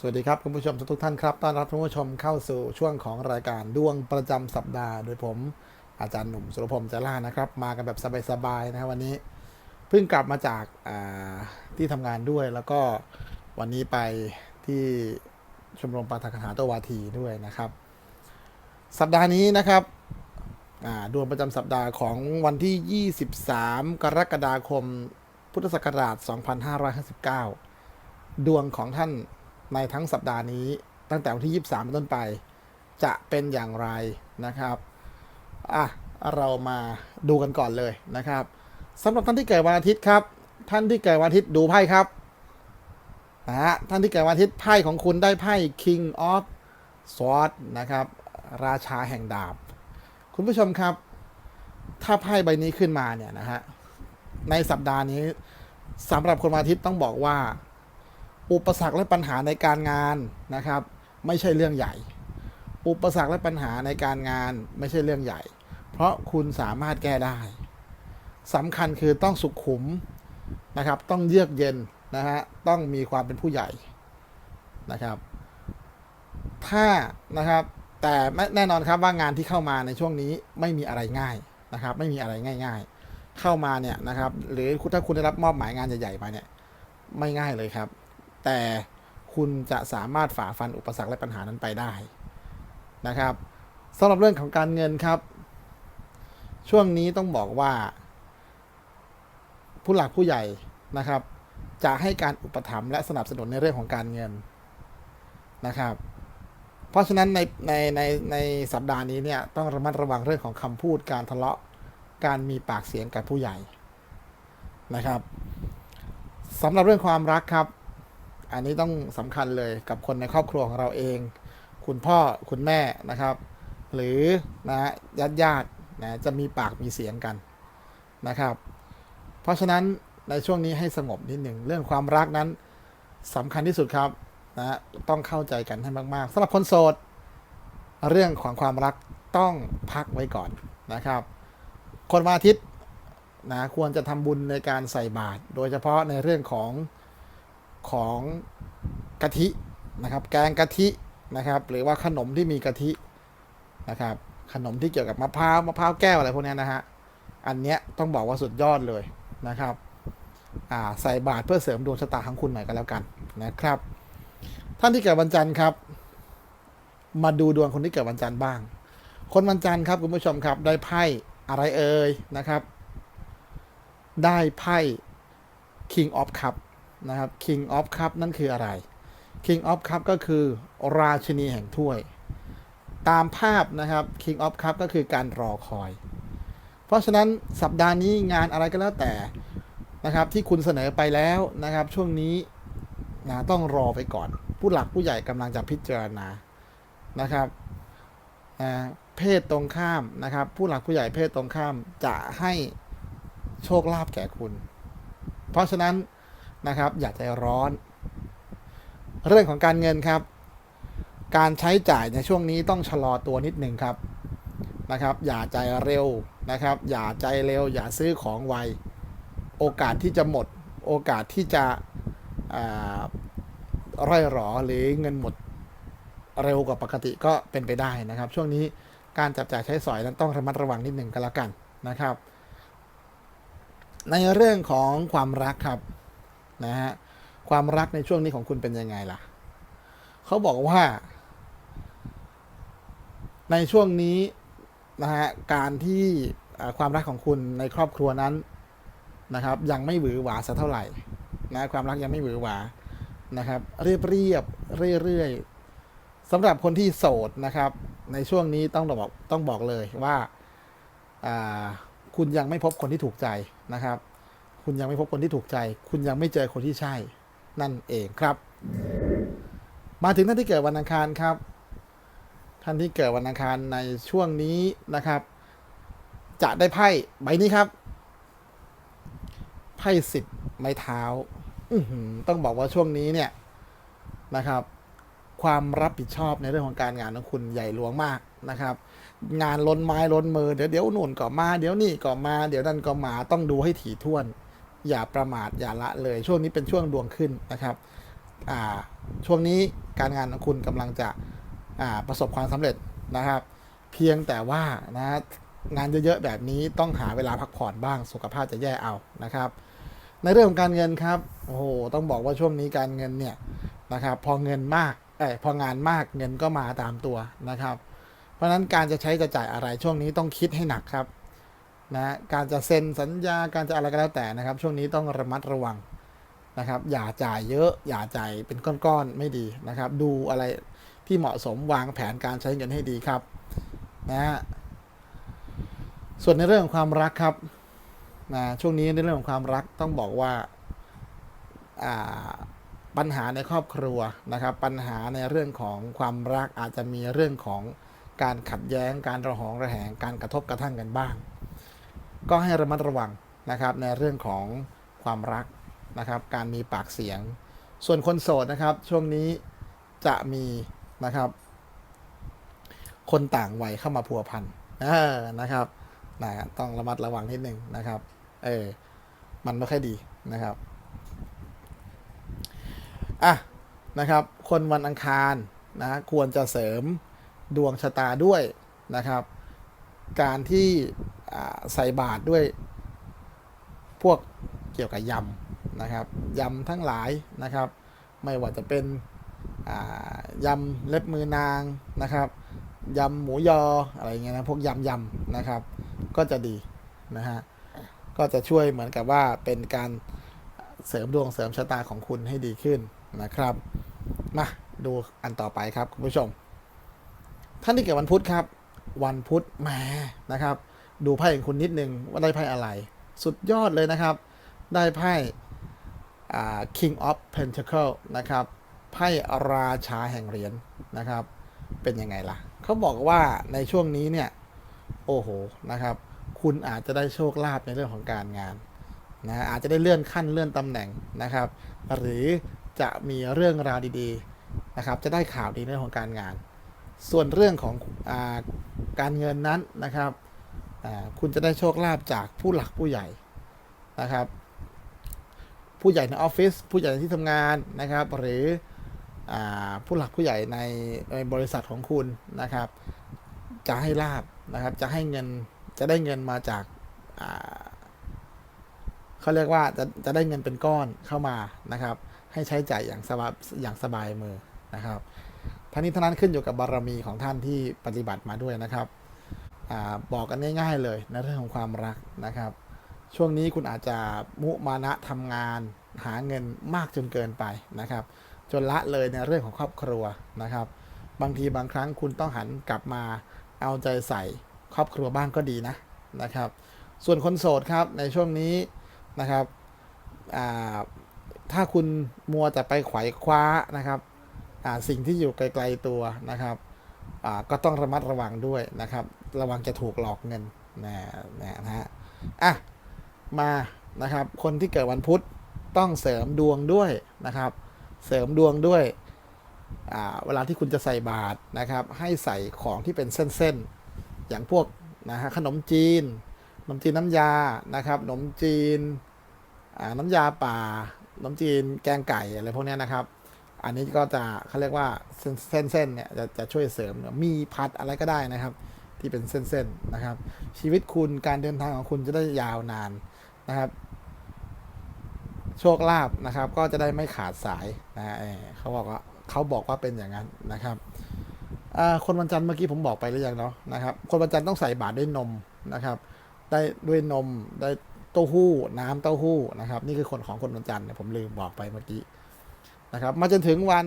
สวัสดีครับ คุณผู้ชมทุกท่านครับต้อนรับทุกผู้ชมเข้าสู่ช่วงของรายการดวงประจำสัปดาห์ โดยผมอาจารย์หนุ่มสุรพงษ์จาร่านะครับ มากันแบบสบายๆนะครับวันนี้เพิ่งกลับมาจากาที่ทำงานด้วย แล้วก็วันนี้ไปที่ชมรมปาฐกถาตัววาทีด้วยนะครับ สัปดาห์นี้นะครับดวงประจำสัปดาห์ของวันที่ 23 กรกฎาคม พุทธศักราช 2559 ดวงของท่าน ในทั้งสัปดาห์นี้ตั้งแต่วันที่ 23เป็นต้นไป จะเป็นอย่างไรนะครับอะเรามาดูกันก่อนเลยนะครับสำหรับท่านที่เกิดวันอาทิตย์ครับ ท่านที่เกิดวันอาทิตย์ดูไพ่ครับนะฮะท่านที่เกิดวันอาทิตย์ไพ่ของคุณได้ไพ่ King of Swords นะครับ ราชาแห่งดาบ คุณผู้ชมครับ ถ้าไพ่ใบนี้ขึ้นมาเนี่ยนะฮะในสัปดาห์นี้สำหรับคนวันอาทิตย์ต้องบอกว่า อุปสรรคและปัญหาในการงานนะครับ ไม่ใช่เรื่องใหญ่ อุปสรรคและปัญหาในการงานไม่ใช่เรื่องใหญ่ เพราะคุณสามารถแก้ได้สำคัญคือต้องสุขุมนะครับ ต้องเยือกเย็นนะฮะต้องมีความเป็นผู้ใหญ่นะครับ ถ้านะครับแต่แน่นอนครับว่างานที่เข้ามาในช่วงนี้ไม่มีอะไรง่ายนะครับ ไม่มีอะไรง่าย ๆ เข้ามาเนี่ยนะครับ หรือถ้าคุณได้รับมอบหมายงานใหญ่ๆมาเนี่ยไม่ง่ายเลยครับ แต่คุณจะสามารถฝ่าฟันอุปสรรคและปัญหานั้นไปได้นะครับสำหรับเรื่องของการเงินครับ ช่วงนี้ต้องบอกว่า ผู้หลักผู้ใหญ่นะครับ จะให้การอุปถัมภ์และสนับสนุนในเรื่องของการเงินนะครับ เพราะฉะนั้นในในในในสัปดาห์นี้เนี่ยต้องระมัดระวังเรื่องของคำพูดการทะเลาะการมีปากเสียงกับผู้ใหญ่นะครับสำหรับเรื่องความรักครับ อันนี้ต้องสำคัญเลยกับคนในครอบครัวของเราเอง คุณพ่อคุณแม่นะครับ หรือนะญาติญาตินะจะมีปากมีเสียงกันนะครับ เพราะฉะนั้นในช่วงนี้ให้สงบนิดหนึ่งเรื่องความรักนั้นสำคัญที่สุดครับนะต้องเข้าใจกันให้มากๆสำหรับคนโสด เรื่องของความรักต้องพักไว้ก่อนนะครับ คนวันอาทิตย์นะควรจะทำบุญในการใส่บาตรโดยเฉพาะในเรื่องของ ของกะทินะครับ แกงกะทินะครับ หรือว่าขนมที่มีกะทินะครับ ขนมที่เกี่ยวกับมะพร้าวมะพร้าวแก้วอะไรพวกนี้นะฮะ อันเนี้ยต้องบอกว่าสุดยอดเลยนะครับใส่บาตรเพื่อเสริมดวงชะตาของคุณหน่อยก็แล้วกันนะครับ ท่านที่เกิดวันจันทร์ครับ มาดูดวงคนที่เกิดวันจันทร์บ้าง คนวันจันทร์ครับคุณผู้ชมครับได้ไพ่อะไรเอ่ยนะครับ ได้ไพ่ King of Cup นะครับ King of Cup นั่นคืออะไร King of Cup ก็คือราชินีแห่งถ้วย ตามภาพนะครับ King of Cup ก็คือการรอคอย เพราะฉะนั้นสัปดาห์นี้งานอะไรก็แล้วแต่นะครับที่คุณเสนอไปแล้วนะครับช่วงนี้นะต้องรอไปก่อน ผู้หลักผู้ใหญ่กำลังจะพิจารณานะครับเพศตรงข้ามนะครับ ผู้หลักผู้ใหญ่เพศตรงข้ามจะให้โชคลาภแก่คุณ เพราะฉะนั้น นะครับ อย่าใจร้อน เรื่องของการเงินครับ การใช้จ่ายในช่วงนี้ต้องชะลอตัวนิดหนึ่งครับนะครับ อย่าใจเร็วนะครับ อย่าใจเร็ว อย่าซื้อของไว โอกาสที่จะหมด โอกาสที่จะร่อยหรอหรือเงินหมดเร็วกว่าปกติก็เป็นไปได้นะครับ ช่วงนี้การจับจ่ายใช้สอยนั้นต้องระมัดระวังนิดหนึ่งก็แล้วกันนะครับ ในเรื่องของความรักครับ นะฮะความรักในช่วงนี้ของคุณเป็นยังไงล่ะ เขาบอกว่า ในช่วงนี้นะฮะการที่ความรักของคุณในครอบครัวนั้นนะครับ ยังไม่หวือหวาสักเท่าไหร่นะความรักยังไม่หวือหวานะครับ เรียบเรียบเรื่อยๆสำหรับคนที่โสดนะครับ ในช่วงนี้ต้องบอกต้องบอกเลยว่าคุณยังไม่พบคนที่ถูกใจนะครับ คุณยังไม่พบคนที่ถูกใจ คุณยังไม่เจอคนที่ใช่ นั่นเองครับ มาถึงท่านที่เกิดวันอังคารครับ ท่านที่เกิดวันอังคารในช่วงนี้นะครับ จะได้ไพ่ใบนี้ครับ ไพ่สิบไม้เท้าต้องบอกว่าช่วงนี้เนี่ยนะครับ ความรับผิดชอบในเรื่องของการงานของคุณใหญ่หลวงมากนะครับ งานล้นไม้ล้นมือเดี๋ยวเดี๋ยวนู่นก็มา เดี๋ยวนี่ก็มา เดี๋ยวนั่นก็มาต้องดูให้ถี่ถ้วน อย่าประมาทอย่าละเลย ช่วงนี้เป็นช่วงดวงขึ้นนะครับช่วงนี้การงานของคุณกำลังจะประสบความสำเร็จนะครับ เพียงแต่ว่านะงานเยอะๆแบบนี้ต้องหาเวลาพักผ่อนบ้างสุขภาพจะแย่เอานะครับ ในเรื่องของการเงินครับโอ้โหต้องบอกว่าช่วงนี้การเงินเนี่ยนะครับพอเงินมากเอ้พองานมากเงินก็มาตามตัวนะครับ เพราะฉะนั้นการจะใช้จะจ่ายอะไรช่วงนี้ต้องคิดให้หนักครับ นะการจะเซ็นสัญญาการจะอะไรก็แล้วแต่นะครับ ช่วงนี้ต้องระมัดระวังนะครับ อย่าจ่ายเยอะ อย่าจ่ายเป็นก้อนๆไม่ดีนะครับ ดูอะไรที่เหมาะสมวางแผนการใช้เงินให้ดีครับนะฮะส่วนในเรื่องของความรักครับนะช่วงนี้ในเรื่องของความรักต้องบอกว่าอ่าปัญหาในครอบครัวนะครับ ปัญหาในเรื่องของความรักอาจจะมีเรื่องของการขัดแย้ง การระหองระแหง การกระทบกระทั่งกันบ้าง ก็ให้ระมัดระวังนะครับในเรื่องของความรักนะครับ การมีปากเสียง ส่วนคนโสดนะครับ ช่วงนี้จะมีนะครับ คนต่างวัยเข้ามาพัวพันนะครับนะต้องระมัดระวังนิดนึงนะครับ เออ มันไม่ค่อยดีนะครับ อะ นะครับ คนวันอังคารนะควรจะเสริมดวงชะตาด้วยนะครับ การที่ ใส่บาตรด้วยพวกเกี่ยวกับยำนะครับยำทั้งหลายนะครับ ไม่ว่าจะเป็นยำเล็บมือนางนะครับยำหมูยออะไรเงี้ยนะพวกยำยำนะครับ ก็จะดีนะฮะก็จะช่วยเหมือนกับว่าเป็นการเสริมดวงเสริมชะตาของคุณให้ดีขึ้นนะครับมาดูอันต่อไปครับคุณผู้ชม ท่านที่เกิดวันพุธครับ วันพุธแหมนะครับ ดูไพ่ของคุณนิดนึงว่าได้ไพ่อะไร สุดยอดเลยนะครับ ได้ไพ่ King of Pentacle นะครับ ไพ่ราชาแห่งเหรียญนะครับ เป็นยังไงล่ะ เขาบอกว่าในช่วงนี้เนี่ย โอ้โห นะครับ คุณอาจจะได้โชคลาภในเรื่องของการงานนะอาจจะได้เลื่อนขั้นเลื่อนตำแหน่งนะครับ หรือจะมีเรื่องราวดีๆนะครับ จะได้ข่าวดีในเรื่องของการงาน ส่วนเรื่องของอการเงินนั้นนะครับ คุณจะได้โชคลาภจากผู้หลักผู้ใหญ่นะครับ ผู้ใหญ่ในออฟฟิศผู้ใหญ่ในที่ทำงานนะครับ หรืออผู้หลักผู้ใหญ่ในในบริษัทของคุณนะครับ จะให้ลาบนะครับ จะให้เงินจะได้เงินมาจากาเขาเรียกว่าจะจะได้เงินเป็นก้อนเข้ามานะครับ ให้ใช้จ่ายอย่างสบายอย่างสบายมือนะครับทั้งนี้ทั้งนั้นขึ้นอยู่กับบารมีของท่านที่ปฏิบัติมาด้วยนะครับ บอกกันง่าย ๆ เลยในเรื่องของความรักนะครับ ช่วงนี้คุณอาจจะมุมานะทำงานหาเงินมากจนเกินไปนะครับ จนละเลยในเรื่องของครอบครัวนะครับ บางทีบางครั้งคุณต้องหันกลับมาเอาใจใส่ครอบครัวบ้างก็ดีนะนะครับ ส่วนคนโสดครับในช่วงนี้นะครับถ้าคุณมัวแต่ไปไขว่คว้านะครับสิ่งที่อยู่ไกล ๆตัวนะครับก็ต้องระมัดระวังด้วยนะครับ ระวังจะถูกหลอกเงินนะนะฮะอะมานะครับ คนที่เกิดวันพุธต้องเสริมดวงด้วยนะครับ เสริมดวงด้วยอ่าเวลาที่คุณจะใส่บาตรนะครับ ให้ใส่ของที่เป็นเส้นๆ อย่างพวกนะฮะขนมจีนขนมจีนน้ำยานะครับขนมจีนอ่าน้ำยาป่าขนมจีนแกงไก่อะไรพวกนี้นะครับ อันนี้ก็จะเขาเรียกว่าเส้นเส้นเนเนี่ยจะจะช่วยเสริมมีพัดอะไรก็ได้นะครับ ที่เป็นเส้นๆนะครับ ชีวิตคุณการเดินทางของคุณจะได้ยาวนานนะครับ โชคลาภนะครับ ก็จะได้ไม่ขาดสายนะฮะเออเขาบอกว่าเขาบอกว่าเป็นอย่างนั้นนะครับคนวันจันทร์เมื่อกี้ผมบอกไปหรือยังเนาะนะครับ คนวันจันทร์ต้องใส่บาตรด้วยนมนะครับ ได้ด้วยนมได้เต้าหู้ น้ำเต้าหู้นะครับ นี่คือคนของคนวันจันทร์เนี่ยผมลืมบอกไปเมื่อกี้นะครับ มาจนถึงวัน